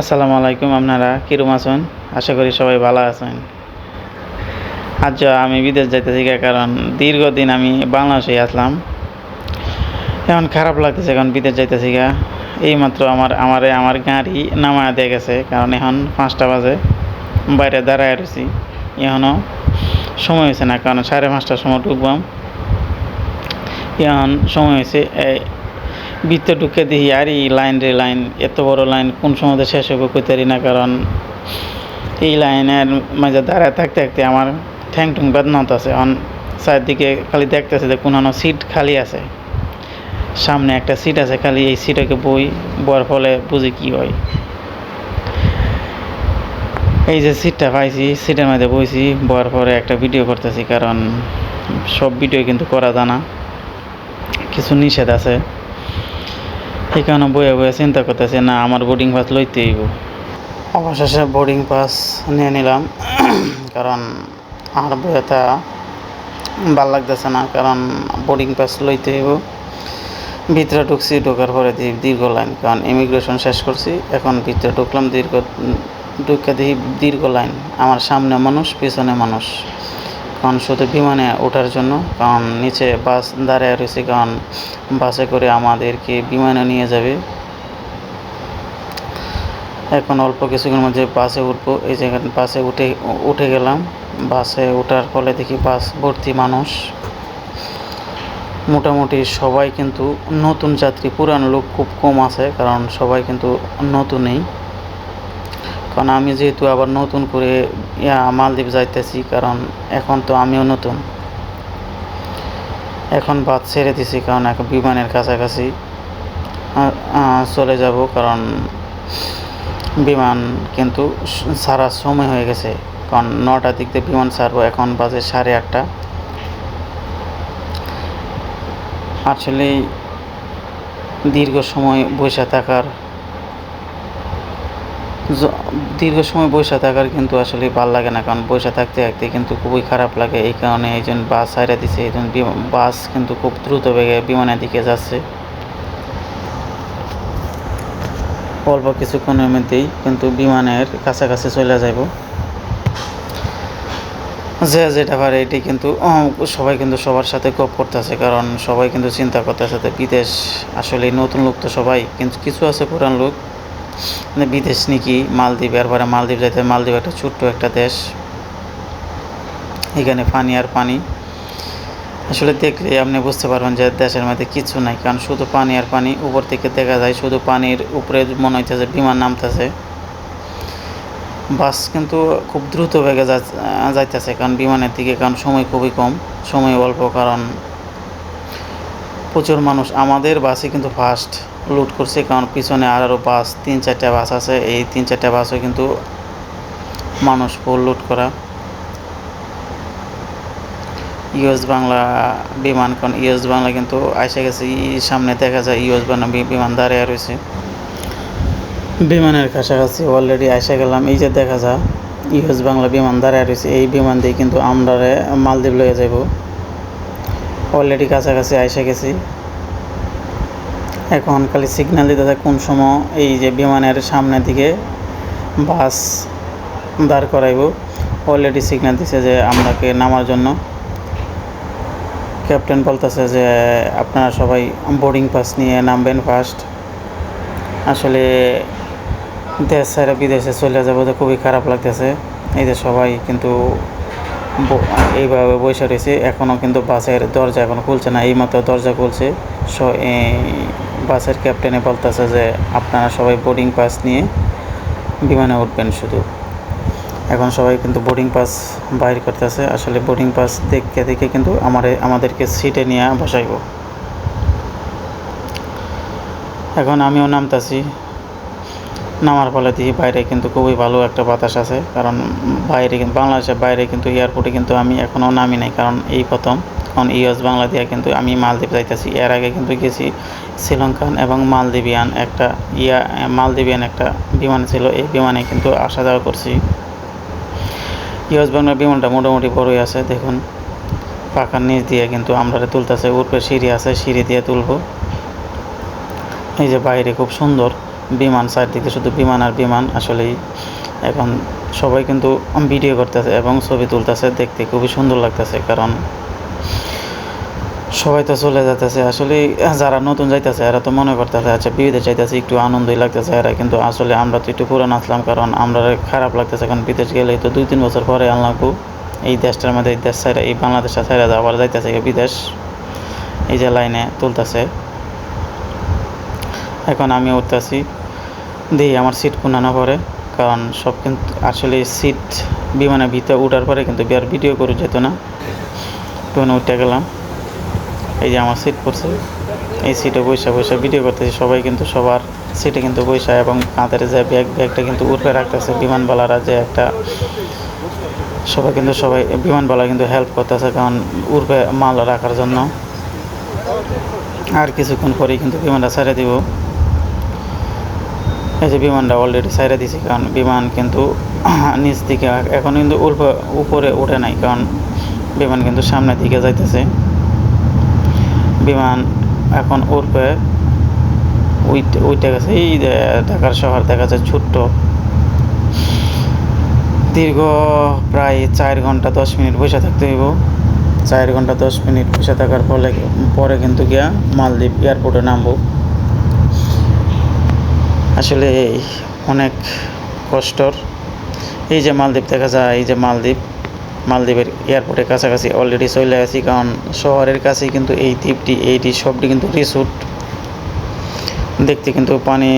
আসসালামু আলাইকুম আপনারা, কিরম আছেন? আশা করি সবাই ভালো আছেন। আজ আমি বিদেশ যাইতেছি কারণ দীর্ঘদিন আমি বাংলাদেশে আসলাম। এখন খারাপ লাগতেছে, এখন বিদেশ যাইতেছি গা এইমাত্র আমার, আমারে আমার গাড়ি নামা দিয়ে গেছে, কারণ এখন পাঁচটা বাজে। বাইরে দাঁড়ায় রয়েছি এখনও সময় হয়েছে না, কারণ সাড়ে পাঁচটার সময় ঢুকবাম। এখন সময় হয়েছে ভিতরে ঢুকে দেখি, আর এই লাইন রে, লাইন, এত বড় লাইন কোন সময় শেষ হবে কইতারি না, কারণ এই লাইনের মাঝে দাঁড়ায় থাকতে থাকতে আমার ঠ্যাং টুং বেদনা আছে। অন চারদিকে খালি দেখতেছে যে কোনো সিট খালি আছে। সামনে একটা সিট আছে, খালি এই সিটকে বই, বর ফলে বুঝি কি হয়। এই যে সিটটা পাইছি, সিটের মধ্যে বইছি, বর পরে একটা ভিডিও করতেছি, কারণ সব ভিডিও কিন্তু করা জানা। কিছু নিষেধ আছে। কারণে বয়ে বয়ে চিন্তা করতেছে, না, আমার বোর্ডিং পাস লইতে হইব। অবশেষে বোর্ডিং পাস নিয়ে নিলাম, কারণ আমার বইটা ভালো লাগতেছে না, কারণ বোর্ডিং পাস লইতে হইব। ভিতরে ঢুকছি, ঢোকার পরে দীর্ঘ লাইন, কারণ ইমিগ্রেশন শেষ করছি, এখন ভিতরে ঢুকলাম, দীর্ঘ, ঢুকে দেখি দীর্ঘ লাইন, আমার সামনে মানুষ, পিছনে মানুষ। কারণ শুধু বিমানে ওঠার জন্য, কারণ নিচে বাস দাঁড়ায় রয়েছে, কারণ বাসে করে আমাদেরকে বিমানে নিয়ে যাবে। এখন অল্প কিছুক্ষণের মধ্যে বাসে উঠবো। এই জায়গায় বাসে উঠে উঠে গেলাম। বাসে ওঠার ফলে দেখি বাস ভর্তি মানুষ। মোটামুটি সবাই কিন্তু নতুন যাত্রী, পুরানো লোক খুব কম আছে, কারণ সবাই কিন্তু নতুনই। কারণ আমি যেহেতু আবার নতুন করে মালদ্বীপ যাইতেছি, কারণ এখন তো আমিও নতুন। এখন বাদ ছেড়ে দিছি, কারণ এখন বিমানের কাছাকাছি চলে যাব, কারণ বিমান কিন্তু স- ছাড়ার সময় হয়ে গেছে। কারণ নটার দিক দিয়ে বিমান ছাড়বো, এখন বাজে সাড়ে আটটা। আসলে দীর্ঘ সময় বসে থাকার দীর্ঘ সময় বসে থাকার কিন্তু আসলে ভালো লাগে না, কারণ বসে থাকতে থাকতে কিন্তু খুবই খারাপ লাগে। এই কারণে এই জন্য বাস ছাইড়া দিছে, এই জন্য বাস কিন্তু খুব দ্রুত বেগে বিমানের দিকে যাচ্ছে। অল্প কিছুক্ষণের মধ্যেই কিন্তু বিমানের কাছাকাছি চলে যাব যে যেটা পারে এটি কিন্তু সবাই কিন্তু সবার সাথে গপ করতেছে, কারণ সবাই কিন্তু চিন্তা করতেছে বিদেশ আসলে নতুন লোক তো সবাই, কিন্তু কিছু আছে পুরান লোক মানে বিদেশ নাকি মালদ্বীপ এরপরে মালদ্বীপ যাইতে মালদ্বীপ একটা ছোট্ট একটা দেশ। এখানে পানি আর পানি। আসলে দেখলে আপনি বুঝতে পারবেন যে দেশের মধ্যে কিছু নাই, কারণ শুধু পানি আর পানি উপর থেকে দেখা যায়, শুধু পানির উপরে মনে হইতেছে বিমান নামতেছে। বাস কিন্তু খুব দ্রুত বেগে যাইতেছে, কারণ বিমানের দিকে, কারণ সময় খুবই কম, সময় অল্প, কারণ প্রচুর মানুষ। আমাদের বাসই কিন্তু ফার্স্ট লুট করছে, কারণ পিছনে আরও বাস, তিন চারটা বাস আছে। এই তিন চারটা বাসও কিন্তু মানুষ ফুল লুট করা। ইউএস বাংলা বিমান কারণ ইউএস বাংলা কিন্তু আইসে গেছে সামনে দেখা যায় ইউএস বাংলা বিমান দাঁড়িয়ে রয়েছে। বিমানের কাছাকাছি অলরেডি আইসে গেলাম, এই যে দেখা যায় ইউএস বাংলা বিমান দাঁড়িয়ে রয়েছে, এই বিমান দিয়ে কিন্তু আমরা মালদ্বীপ লয়ে যাব অলরেডি কাছাকাছি আইসে গেছি। এখন খালি সিগন্যাল দিতে থাকে কোন সময় এই যে বিমানের সামনের দিকে বাস দাঁড় করাইব। অলরেডি সিগন্যাল দিছে যে আমরাকে নামার জন্য। ক্যাপ্টেন বলতেছে যে আপনারা সবাই বোর্ডিং পাস নিয়ে নামবেন ফার্স্ট আসলে দেশ ছেড়ে বিদেশে চলে যাব তো খুবই খারাপ লাগতেছে। এই যে সবাই কিন্তু এইভাবে বসে রয়েছে। এখনও কিন্তু বাসের দরজা এখনও খুলছে না। এইমাত্র দরজা খুলছে। স- বাসের ক্যাপ্টেনে বলতেছে যে, আপনারা সবাই বোর্ডিং পাস নিয়ে বিমানে উঠবেন শুধু। এখন সবাই কিন্তু বোর্ডিং পাস বাইর করতেছে। আসলে বোর্ডিং পাস দেখতে দেখে কিন্তু আমার, আমাদেরকে সিটে নিয়ে বসাইব। এখন আমিও নামতাছি। নামার ফলে দেখি বাইরে কিন্তু খুবই ভালো একটা বাতাস আছে। কারণ বাইরে বাংলাদেশের বাইরে কিন্তু এয়ারপোর্টে কিন্তু আমি এখনও নামি নাই, কারণ এই প্রথম। কারণ ইউএস বাংলা দিয়ে কিন্তু আমি মালদ্বীপ যাইতেছি। এর আগে কিন্তু গেছি শ্রীলঙ্কান এবং মালদ্বীপিয়ান একটা ইয়া, মালদ্বীপিয়ান একটা বিমান ছিল। এই বিমানে কিন্তু আসা যাওয়া করছি। ইউএস বাংলার বিমানটা মোটামুটি বড়ই আছে, দেখুন। পাখার নিচ দিয়ে কিন্তু আমরা তুলতেছে উপরে সিঁড়ি আছে, সিঁড়ি দিয়ে তুলবো। এই যে বাইরে খুব সুন্দর বিমান চারদিকে শুধু বিমান আর বিমান আসলেই। এখন সবাই কিন্তু ভিডিও করতেছে এবং ছবি তুলতেছে, দেখতে খুবই সুন্দর লাগতেছে, কারণ সবাই তো চলে যাইতেছে। আসলে যারা নতুন যাইতেছে, এরা তো মনে করতেছে আচ্ছা বিদেশে যাইতেছে একটু আনন্দই লাগতেছে এরা। কিন্তু আসলে আমরা তো একটু পুরান আসলাম, কারণ আমরা খারাপ লাগতেছে, কারণ বিদেশ গেলে তো দুই তিন বছর পরে আনলাম এই দেশটার মধ্যে, এই দেশ ছাইরা, এই বাংলাদেশটা ছাইরা আবার যাইতেছে বিদেশ। এই যে লাইনে তুলতেছে। এখন আমি উঠতেছি, দিই আমার সিট কুনানো পরে, কারণ সব কিন্তু আসলে সিট বিমানের ভিতরে উঠার পরে কিন্তু আর ভিডিও করে যেত না। তখন উঠে গেলাম। এই যে আমার সিট পড়ছে। এই সিটে বৈশা বৈশা ভিডিও করতেছি। সবাই কিন্তু সবার সিটে কিন্তু বৈশা এবং কাঁধের যে ব্যাগ ব্যাগটা কিন্তু উঠে রাখতেছে। বিমানবালারা যে একটা সবাই কিন্তু সবাই, বিমানবালা কিন্তু হেল্প করতেছে কারণ উর্বে মাল রাখার জন্য। আর কিছুক্ষণ পরেই কিন্তু বিমানটা ছেড়ে দিব। এই যে বিমানটা অলরেডি ছেড়ে দিছি কারণ বিমান কিন্তু নিচ দিকে, এখন কিন্তু উপরে উঠে নাই কারণ বিমান কিন্তু সামনের দিকে যাইতেছে। বিমান এখন উঠবে উইটে গেছে, এই ঢাকার শহর দেখা যায় ছোট্ট। দীর্ঘ প্রায় চার ঘণ্টা দশ মিনিট বসে থাকতে হইব। চার ঘণ্টা দশ মিনিট বসে থাকার ফলে পরে কিন্তু গিয়া মালদ্বীপ এয়ারপোর্টে নামবো। আসলে অনেক কষ্টর। এই যে মালদ্বীপ দেখা যায়, এই যে মালদ্বীপ মালদ্বীপের এয়ারপোর্টের কাছাকাছি অলরেডি চলে আসি কারণ শহরের কাছেই কিন্তু এই দ্বীপটি, এইটি সবটি কিন্তু রিসোর্ট দেখতে কিন্তু পানি,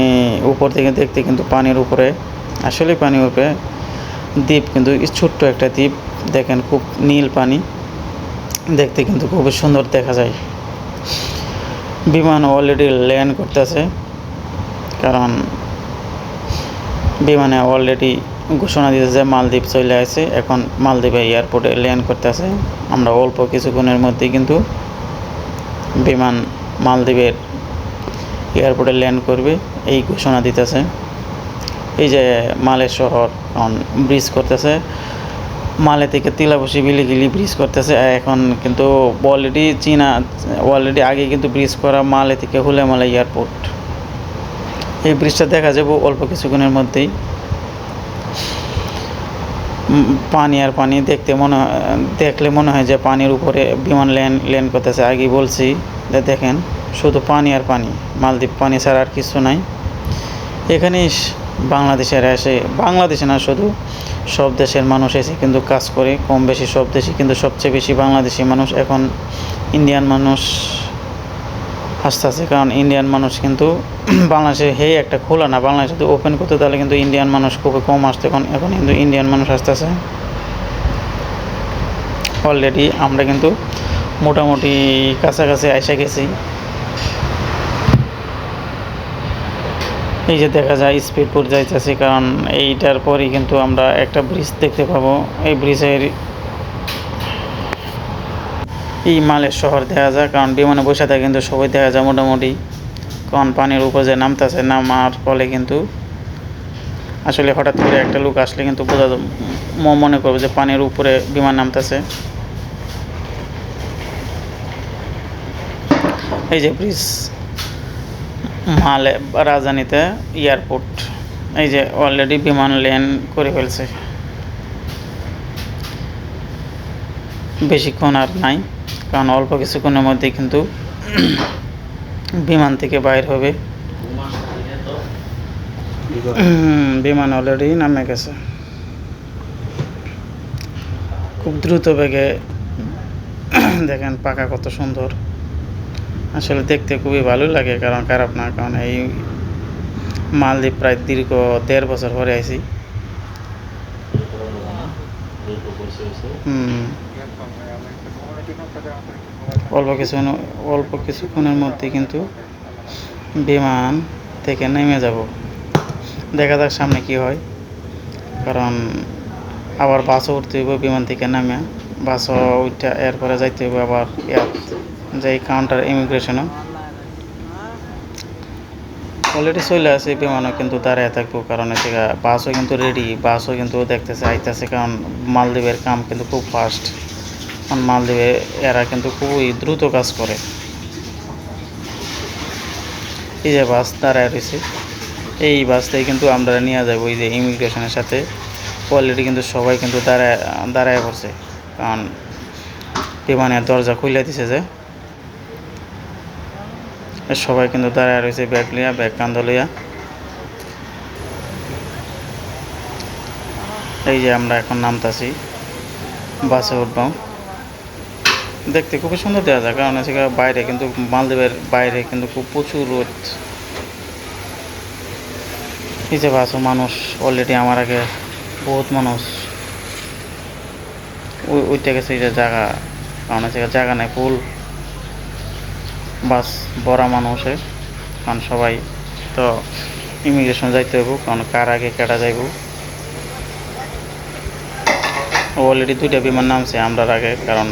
উপর থেকে দেখতে কিন্তু পানির উপরে আসলে পানির উপরে। দ্বীপ কিন্তু ছোট্ট একটা দ্বীপ, দেখেন খুব নীল পানি, দেখতে কিন্তু খুবই সুন্দর দেখা যায়। বিমান অলরেডি ল্যান্ড করতেছে, কারণ বিমানে অলরেডি ঘোষণা দিয়েছে যে মালদ্বীপ চলে আসে। এখন মালদ্বীপে এয়ারপোর্টে ল্যান্ড করতেছে আমরা অল্প কিছুক্ষণের মধ্যেই কিন্তু বিমান মালদ্বীপের এয়ারপোর্টে ল্যান্ড করবে, এই ঘোষণা দিতেছে। এই যে মালের শহর ব্রিজ করতেছে। মালে থেকে তিলাবসি বিলিগিলি ব্রিজ করতেছে। এখন কিন্তু অলরেডি চীনা অলরেডি আগে কিন্তু ব্রিজ করা মালে থেকে হুলেমালা এয়ারপোর্ট এই ব্রিজটা দেখা যাবে অল্প কিছুক্ষণের মধ্যেই। পানি আর পানি দেখতে মনে, দেখলে মনে হয় যে পানির উপরে বিমান ল্যান্ড ল্যান্ড করতেছে। আগেই বলছি যে দেখেন, শুধু পানি আর পানি, মালদ্বীপ পানি ছাড়া আর কিছু নাই। এখানে বাংলাদেশের এসে, বাংলাদেশে না, শুধু সব দেশের মানুষ এসে কিন্তু কাজ করে, কম বেশি সব দেশে কিন্তু সবচেয়ে বেশি বাংলাদেশি মানুষ। এখন ইন্ডিয়ান মানুষ আস্তে আস্তে কারণ ইন্ডিয়ান মানুষ কিন্তু বাংলাদেশে হে একটা খোলা না, বাংলাদেশে যদি ওপেন করতে তাহলে কিন্তু ইন্ডিয়ান মানুষ খুবই কম আসতো, এখন এখন কিন্তু ইন্ডিয়ান মানুষ আসতেছে অলরেডি আমরা কিন্তু মোটামুটি কাছাকাছি এসে গেছি। এই যে দেখা যায় স্পিড স্পিডবোট যাইতেছি, কারণ এইটার পরই কিন্তু আমরা একটা ব্রিজ দেখতে পাবো। এই ব্রিজের এই মালের শহর দেখা যায় কারণ বিমানে বসে থাকে কিন্তু সবাই দেখা যায় মোটামুটি। কারণ পানির উপর যে নামতেছে, নামার ফলে কিন্তু আসলে হঠাৎ করে একটা লোক আসলে কিন্তু বোঝা মনে করবে যে পানির উপরে বিমান নামতেছে। এই যে ব্রিজ, মালে রাজধানীতে এয়ারপোর্ট, এই যে অলরেডি বিমান ল্যান্ড করে ফেলছে। বেশিক্ষণ আর নাই। কারণ অল্প কিছুক্ষণের মধ্যে কিন্তু বিমান থেকে বাইর হবে। বিমান অলরেডি নামে গেছে। খুব দ্রুত বেগে দেখেন পাকা কত সুন্দর। আসলে দেখতে খুবই ভালো লাগে কারণ খারাপ না, কারণ এই মালদ্বীপ প্রায় দীর্ঘ দেড় বছর পরে আইছি। হুম। অল্প কিছু অল্প কিছুক্ষণের মধ্যে কিন্তু বিমান থেকে নেমে যাব। দেখা যাক সামনে কি হয়। কারণ আবার বাসও উঠতে হইব, বিমান থেকে নামে। বাসও উঠে এরপরে যাইতে হইব আবার যে কাউন্টার ইমিগ্রেশনও অলরেডি চলে আসে বিমানও কিন্তু দাঁড়ায় থাকব। কারণ গিয়া বাসও কিন্তু রেডি বাসও কিন্তু দেখতেছে, আইতেছে। কারণ মালদ্বীপের কাম কিন্তু খুব ফাস্ট কারণ মালদ্বীপে এরা কিন্তু খুবই দ্রুত কাজ করে। এই যে বাস দাঁড়ায় রয়েছে, এই বাসটাই কিন্তু আমরা নিয়ে যাব ওই যে ইমিগ্রেশনের সাথে। অলরেডি কিন্তু সবাই কিন্তু দাঁড়ায় দাঁড়ায় পড়ছে, কারণ বিমানের দরজা খুলে দিছে যে। সবাই কিন্তু দাঁড়ায় রয়েছে ব্যাগ লিয়া ব্যাগ কান্দ লিয়া এই যে আমরা এখন নামতাছি, বাসে উঠবাম দেখতে খুবই সুন্দর দেওয়া যায়, কারণ গিয়ে বাইরে কিন্তু মালদ্বীপের বাইরে কিন্তু খুব প্রচুর রোদ। এই যে মানুষ অলরেডি আমার আগে বহুত মানুষ। ওই ওইটা গেছে যে জায়গা, কারণ গিয়ে জায়গা নেই, ফুল, বাস, বড়া মানুষে কারণ সবাই তো ইমিগ্রেশন যাইতে হইব, কারণ কার আগে কেটা যাইব। অলরেডি দুইটা বিমান নামছে আমরার আগে, কারণ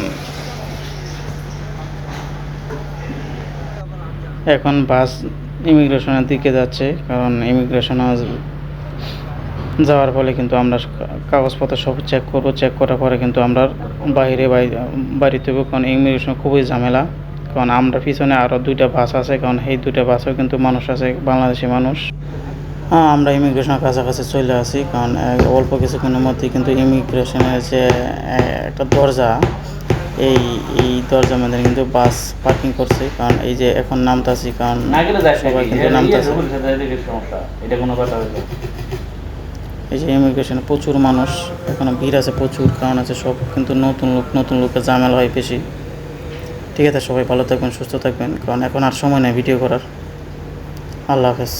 এখন বাস ইমিগ্রেশনের দিকে যাচ্ছে, কারণ ইমিগ্রেশনে যাওয়ার ফলে কিন্তু আমরা কাগজপত্র সব চেক করব চেক করার পরে কিন্তু আমরা বাইরে বাই- বাড়িতে হইব কারণ ইমিগ্রেশন খুবই ঝামেলা। কারণ আমরা পিছনে আরও দুইটা বাস আছে, কারণ এই দুইটা বাসেও কিন্তু মানুষ আছে, বাংলাদেশি মানুষ। আমরা ইমিগ্রেশনের কাছাকাছি চলে আসি, কারণ অল্প কিছুক্ষণের মধ্যে কিন্তু ইমিগ্রেশনের যে একটা দরজা এই এই দরজার মধ্যে কিন্তু বাস পার্কিং করছে। কারণ এই যে এখন নামতাছি কারণ সবাই কিন্তু নামতাছে। এই যে ইমিগ্রেশনে প্রচুর মানুষ এখানে ভিড় আছে প্রচুর কারণ আছে সব কিন্তু নতুন লোক নতুন লোকের জামেলা হয় বেশি। ঠিক আছে সবাই ভালো থাকবেন সুস্থ থাকবেন কারণ এখন আর সময় নেই ভিডিও করার। আল্লাহ হাফেজ।